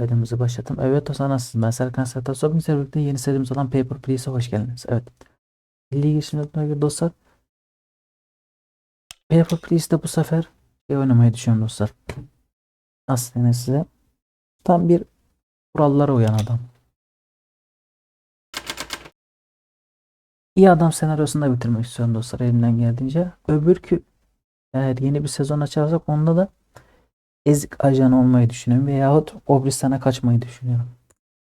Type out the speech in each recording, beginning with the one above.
Kaydımızı başlatalım. Evet dostlar nasılsınız? Ben Serkan. Bugün sizlerle birlikte yeni serimiz olan Paper Please'e hoş geldiniz. Evet. Milli girişim notuna göre dostlar. Paper Please'de bu sefer şey oynamayı düşünüyorum dostlar. Nasıl denir size? Tam bir kurallara uyan adam. İyi adam senaryosunda bitirmek istiyorum dostlar elimden geldiğince. Öbürkü eğer yeni bir sezon açarsak onda da ezik ajan olmayı düşünüyorum veyahut Obristan'a kaçmayı düşünüyorum.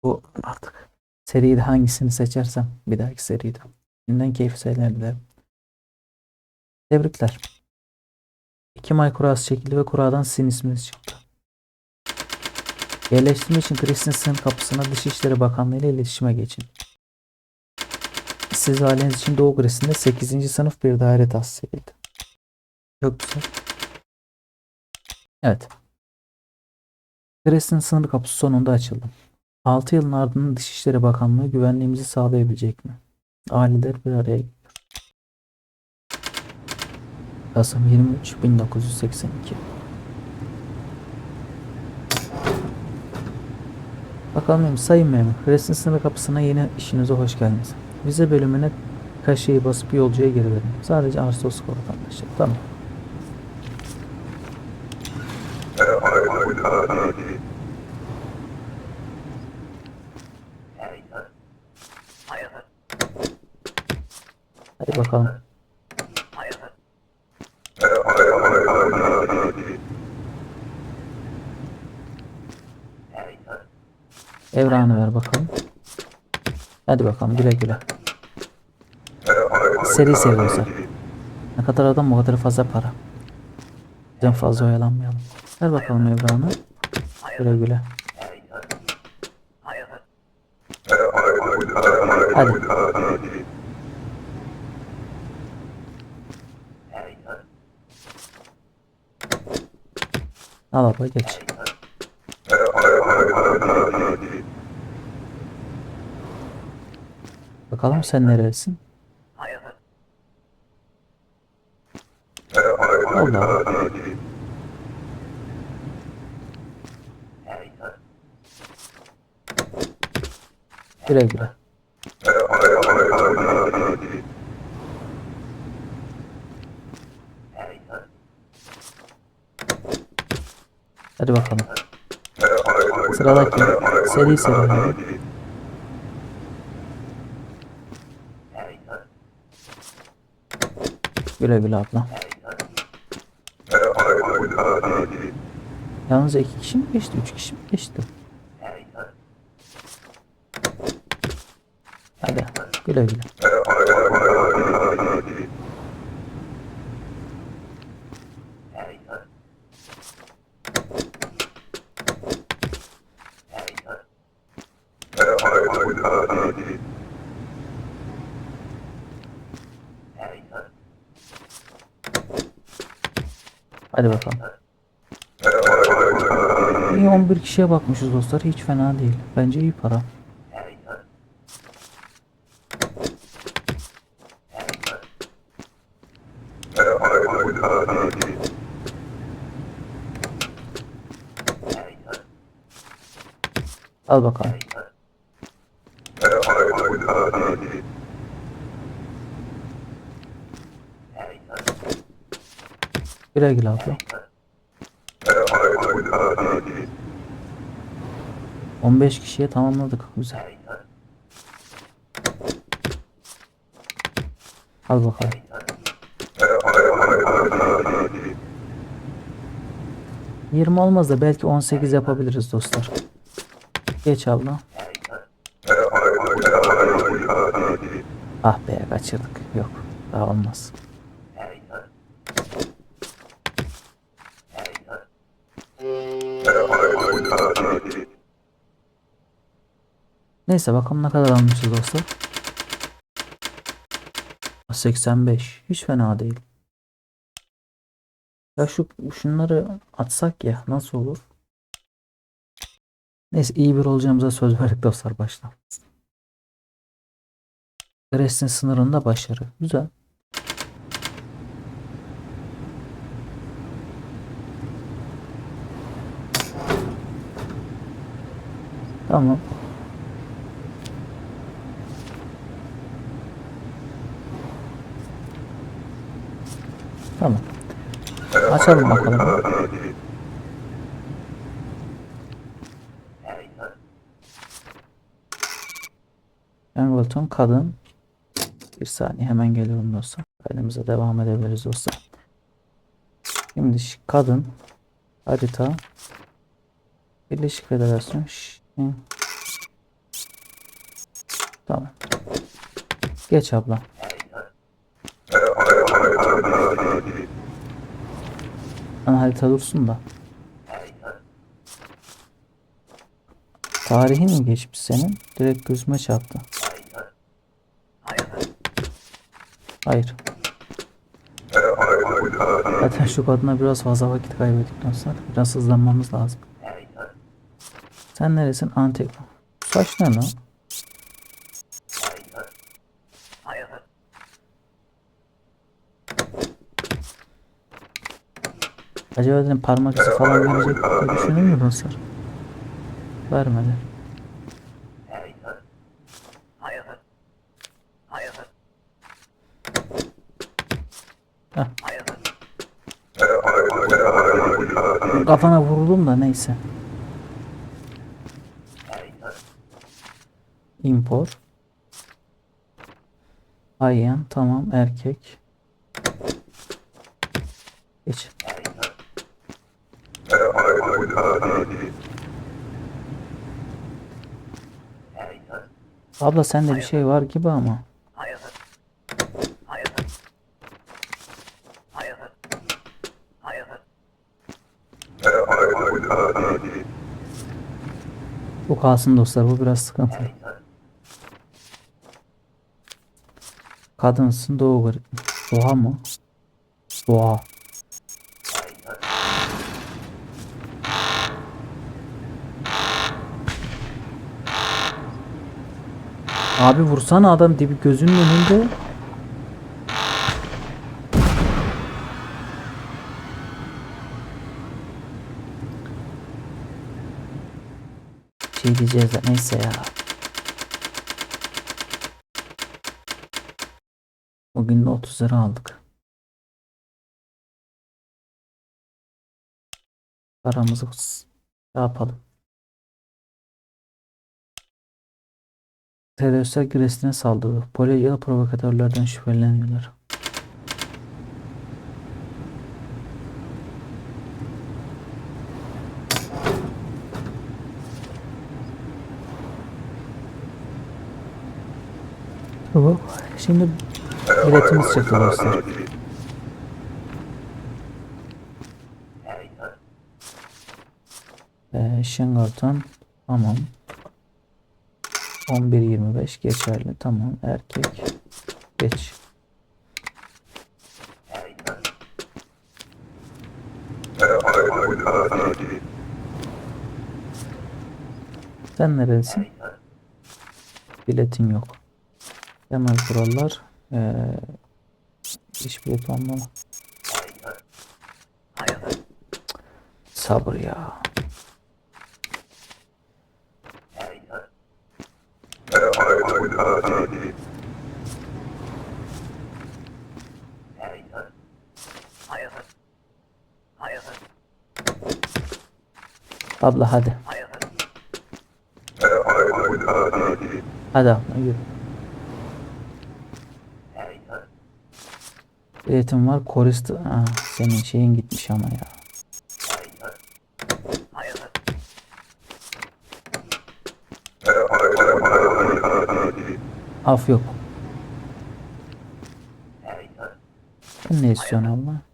Bu artık seride hangisini seçersem bir dahaki seride. Şimdiden keyif seyirler. Tebrikler. İki ay kurası çekildi ve kuradan sizin isminiz çıktı. Yerleştirme için Christensen kapısına Dışişleri Bakanlığı ile iletişime geçin. Siz aileniz için Doğu Gres'inde 8. sınıf bir daire tahsis edildi. Çok güzel. Evet. Gres'in sınır kapısı sonunda açıldı. 6 yılın ardından Dışişleri Bakanlığı güvenliğimizi sağlayabilecek mi? Aileler bir araya geliyor. Kasım 23 1982 Bakalım sayın memur. Gres'in sınır kapısına yeni işinize hoş geldiniz. Vize bölümüne kaşeyi basıp yolcuya geri verin. Sadece Ağustos vatandaşlar. Tamam. Hadi bakalım. Evranı ver bakalım. Hadi bakalım güle güle. Seri olsa. Ne kadar adam o kadar fazla para. Bizden fazla oyalanmayalım. Ver bakalım Evranı. Güle güle. Hadi. Al abla geç. Bakalım sen nerelisin? Allah Güle güle. Hadi bakalım. Sıradaki seri seri. Güle güle abla. Yalnız iki kişi mi geçti? Üç kişi mi geçti? Hadi güle güle. Hadi bakalım. İyi 11 kişiye bakmışız dostlar. Hiç fena değil. Bence iyi para. Al bakalım. Güle güle abla. 15 kişiye tamamladık. Güzel. Al bakalım. Yirmi olmaz da belki 18 yapabiliriz dostlar. Geç abla. Ah be kaçırdık. Yok. Daha olmaz. Neyse bakalım ne kadar almışız dostlar. 85. Hiç fena değil. Ya şu şunları atsak ya nasıl olur? Neyse iyi bir olacağımıza söz verdik dostlar başta. Gres'in sınırında başarı. Güzel. Tamam. Tamam. Açalım bakalım. Angleton kadın. Bir saniye hemen geliyorum dostlar. Kaydımıza devam edebiliriz dostlar. Şimdi kadın harita Birleşik Federasyon Tamam. Geç abla. Ana harita dursun da. Tarihin mi geçmiş senin? Direkt gözüme çarptı. Hayır. Zaten şu kadına biraz fazla vakit kaybettik dostlar. Biraz hızlanmamız lazım. Sen neresin? Antek. Saç ne lan? Acaba dedim parmak izi falan verecek diye düşünüyor mu dostlar? Vermedi. Kafana vuruldum da neyse. Impor. Ayyan tamam erkek. Geç. Abla sende bir şey var gibi ama. Bu kalsın dostlar bu biraz sıkıntılı. Kadınsın doğu. Doğa mı? Doğa. Abi vursana adam dibi gözünün önünde. Şey diyeceğiz de neyse ya. Bugün de 30 lira aldık. Paramızı ne yapalım? Teröristler Giresun'a saldırdı. Polonyalı provokatörlerden şüpheleniyorlar. Bu şimdi biletimiz çıktı dostlar. Ee, Shingleton tamam. 11.25 geçerli tamam erkek geç. Sen neredesin? Biletin yok. Hemen kurallar. Ee, iş bileti olmalı. Sabır ya. Abla hadi. Hadi abla yürü. Biletim var. Korist Aa, senin şeyin gitmiş ama ya. Af yok. Ne istiyorsun abla?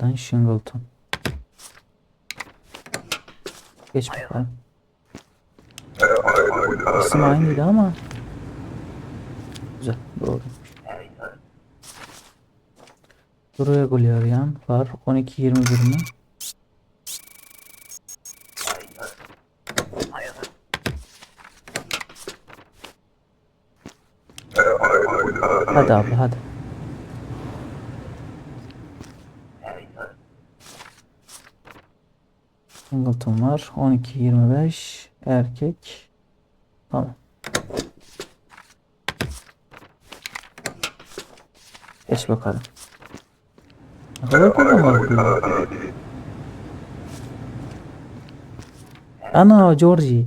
Kadın Shingleton. Geç bakalım. İsim aynıydı ama. Güzel. Doğru. Buraya gol arayan var. 12-21 mi? Hadi abla hadi. Singleton var. 12-25 erkek. Tamam. Geç bakalım. Ne kadar kolay var bu. Ana Georgie.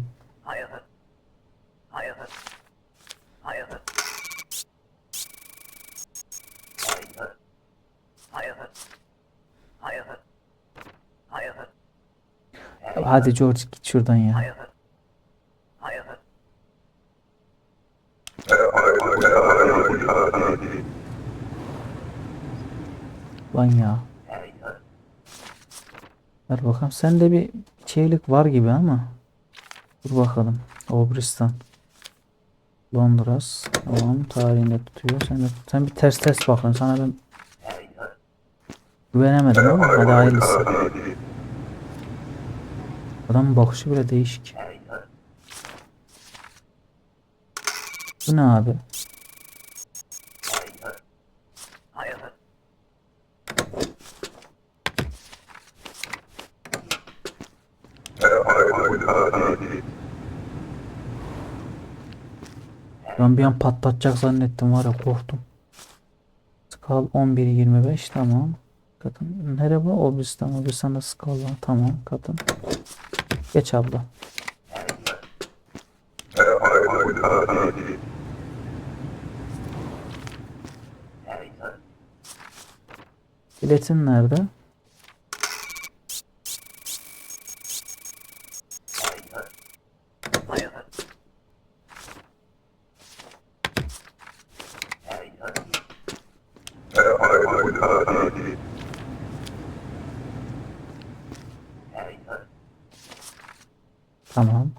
Hadi George git şuradan ya. Lan ya. Ver bakalım. Sende bir şeylik var gibi ama. Dur bakalım. Obristan. Londras. Tamam. Tarihinde tutuyor. Sen de sen bir ters ters bakın. Sana ben güvenemedim ama hadi hayırlısı. Adamın bakışı bile değişik. Bu ne abi? Ben bir an patlatacak zannettim var ya korktum. Skal 11-25 tamam. Kadın nereye bu? Obristan. Obristan'da skal var. Tamam kadın. Geç abla. Biletin nerede? Tamam.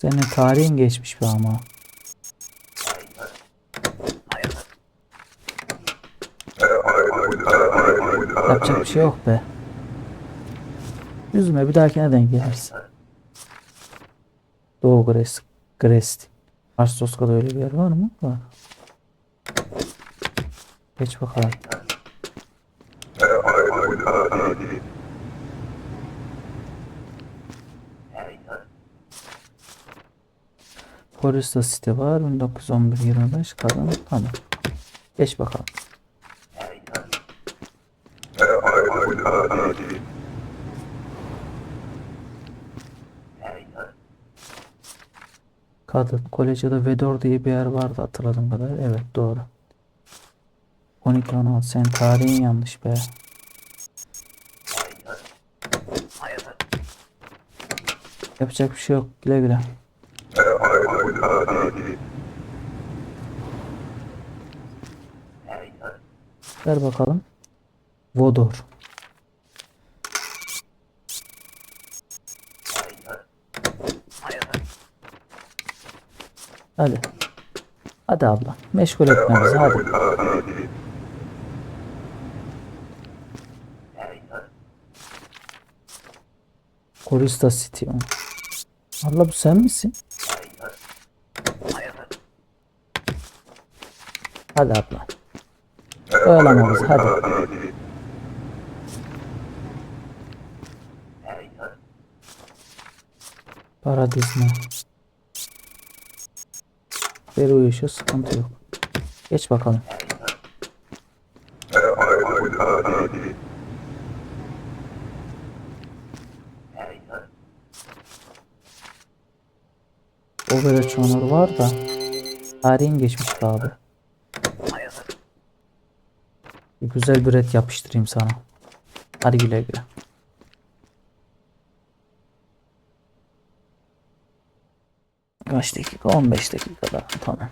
Senin tarihin geçmiş bir ama. Yapacak bir şey yok be. Üzülme bir dahakine denk gelirsin. Doğu Gres, Gresti. Arstoska'da öyle bir yer var mı? Var. Geç bakalım. Foresta City var. 1911-25 kadın. Tamam. Geç bakalım. Kadın. Kolejde Vedor diye bir yer vardı hatırladığım kadar. Evet doğru. 12-16 sen tarihin yanlış be. Yapacak bir şey yok. Güle güle. Ver bakalım. Vodor. Hadi. Hadi abla. Meşgul etme bizi hadi. Korista City. Abla bu sen misin? Hadi abla. Oyalama bizi hadi. Paradizma. Veri uyuşuyor sıkıntı yok. Geç bakalım. Operasyonlar var da tarihin geçmiş abi. Bir güzel bir ret yapıştırayım sana. Hadi güle güle. Kaç dakika? 15 dakika daha. Tamam.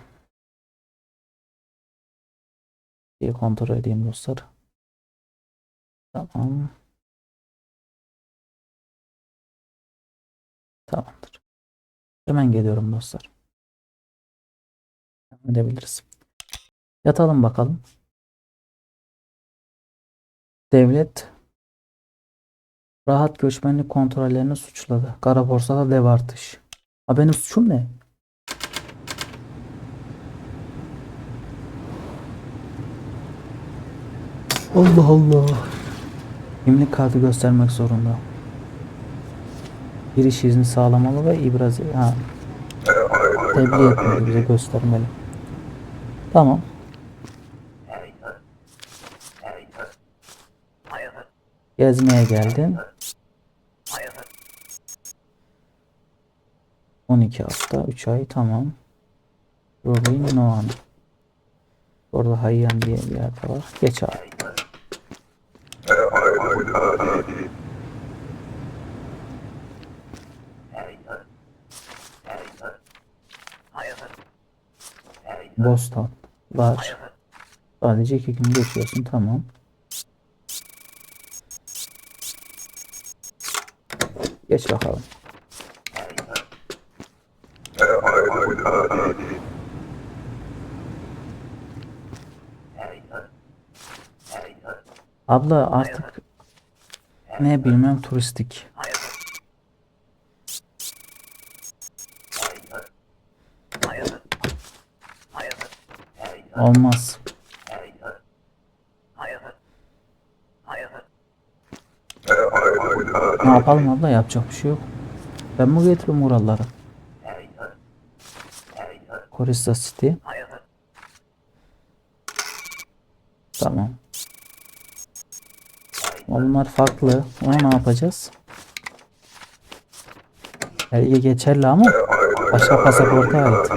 Bir kontrol edeyim dostlar. Tamam. Tamamdır. Hemen geliyorum dostlar. Edebiliriz. Yatalım bakalım. Devlet rahat göçmenlik kontrollerini suçladı. Kara borsada dev artış. Ha benim suçum ne? Allah Allah. Kimlik kartı göstermek zorunda. giriş izni sağlamalı ve ibraz ha, tebliğ etmeli bize göstermeli. Tamam. Gezmeye geldin. 12 hafta 3 ay tamam. Rolling Noan. Orada Hayyan diye bir yer de var. Geç abi. Boston var. Sadece iki gün geçiyorsun tamam. Geç bakalım. Abla artık ne bilmem turistik. Olmaz. Ne yapalım abla yapacak bir şey yok. Ben mi getiriyorum oraları? Korista City. Tamam. Onlar farklı. Onu ne yapacağız? Belge geçerli ama başka pasaporta ait.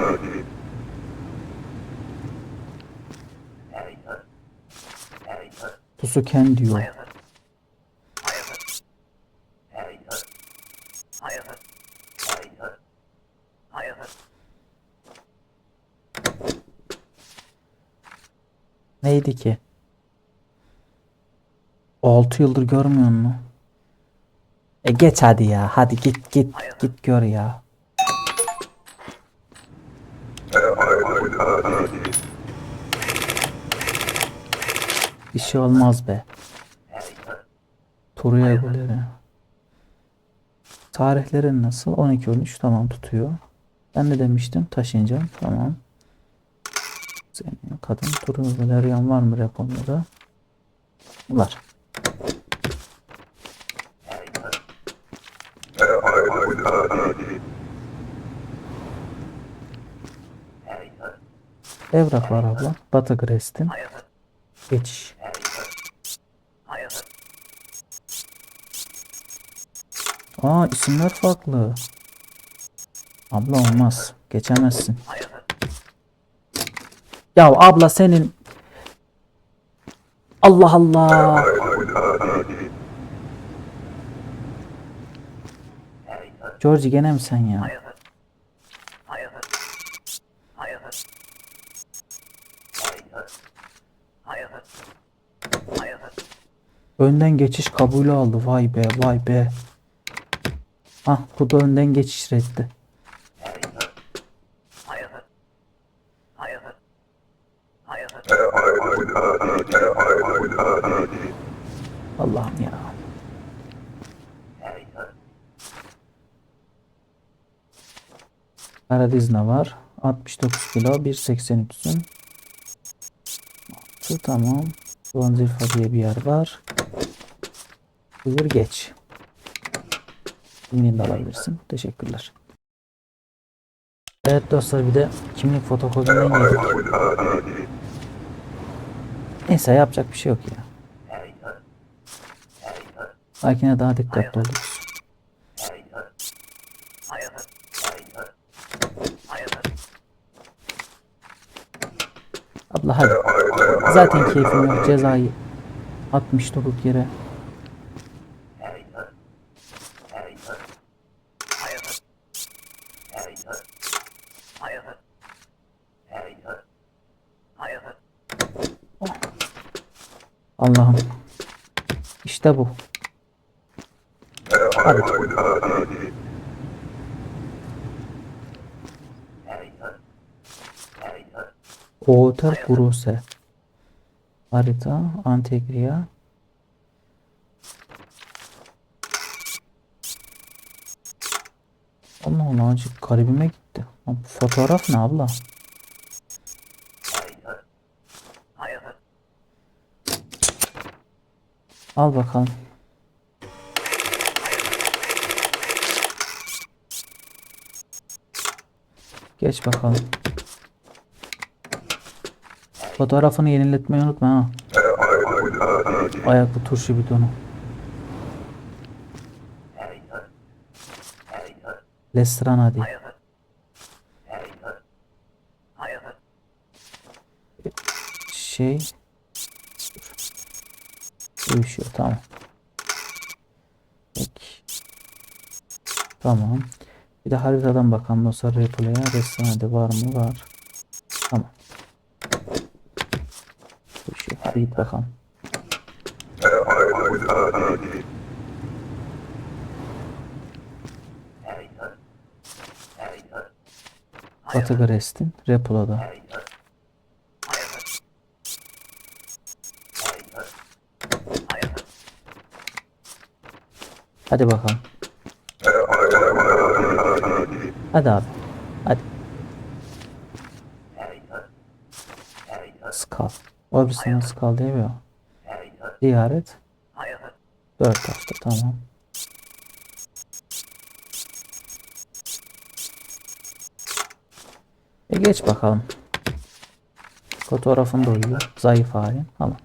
Tusuken diyor. Neydi ki? 6 yıldır görmüyor musun? E geç hadi ya. Hadi git git git gör ya. Bir şey olmaz be. Turuya golleri. Tarihlerin nasıl? 12-13 tamam tutuyor. Ben ne demiştim? Taşınacağım. Tamam. Senin kadın turu Valerian var mı Repo'da? Var. Evrak var abla. Batı Grestin. Geçiş. Aa isimler farklı. Abla olmaz. Geçemezsin. Ya abla senin Allah Allah. George gene mi sen ya? Önden geçiş kabulü aldı. Vay be vay be. Ah bu da önden geçiş reddi. Allah'ım ya. Karadizna var. 69 kilo 1.83'sün. Altı, Tamam. Gonzilfa diye bir yer var. Buyur geç. Kimliğini alabilirsin. Teşekkürler. Evet dostlar bir de kimlik fotokopinden yedik. Neyse yapacak bir şey yok ya. Makine daha dikkatli oluruz. Abla hadi. Zaten keyfim yok cezayı. 60 durduk yere. Allah'ım. İşte bu. Hadi. Oter Bruse. Harita Antegria. Allah Allah acık garibime gitti. Bu fotoğraf ne abla? Al bakalım. Geç bakalım. Fotoğrafını yeniletmeyi unutma ha. Ayaklı turşu bidonu. Lestrana değil. Şey Uyuşuyor tamam. Peki. Tamam. Bir de haritadan bakalım dostlar replay'a restoranede var mı? Var. Tamam. Uyuşuyor. Hadi git bakalım. Batı Grestin Repolo'da. Hadi bakalım. Hadi abi. Hadi. Skal. O bir sana skal değil mi o? Ziyaret. Dört hafta tamam. E geç bakalım. Fotoğrafın da uyuyor. Zayıf halin. Tamam.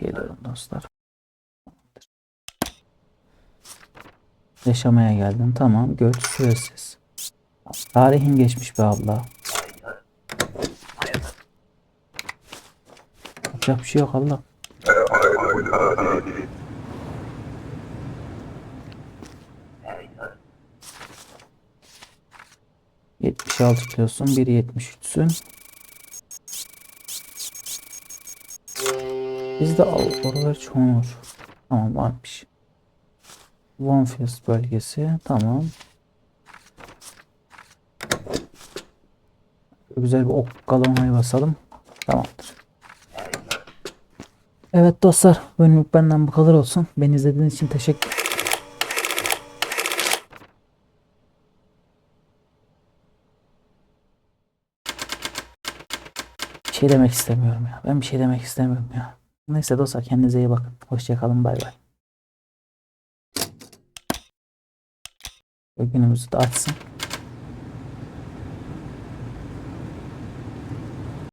Geliyorum dostlar. Yaşamaya geldin. Tamam. Göç süresiz. Tarihin geçmiş be abla. Yapacak bir şey yok abla. Yetmiş altı kilosun. 1.73'sün. Bizde al- oralar çoğunur. Tamam varmış. One bölgesi. Tamam. Güzel bir ok galonayı basalım. Tamamdır. Evet dostlar. Bugünlük benden bu kadar olsun. Beni izlediğiniz için teşekkür şey demek istemiyorum ya. Ben bir şey demek istemiyorum ya. Neyse dostlar kendinize iyi bakın. Hoşçakalın bay bay. Günümüzü de açsın.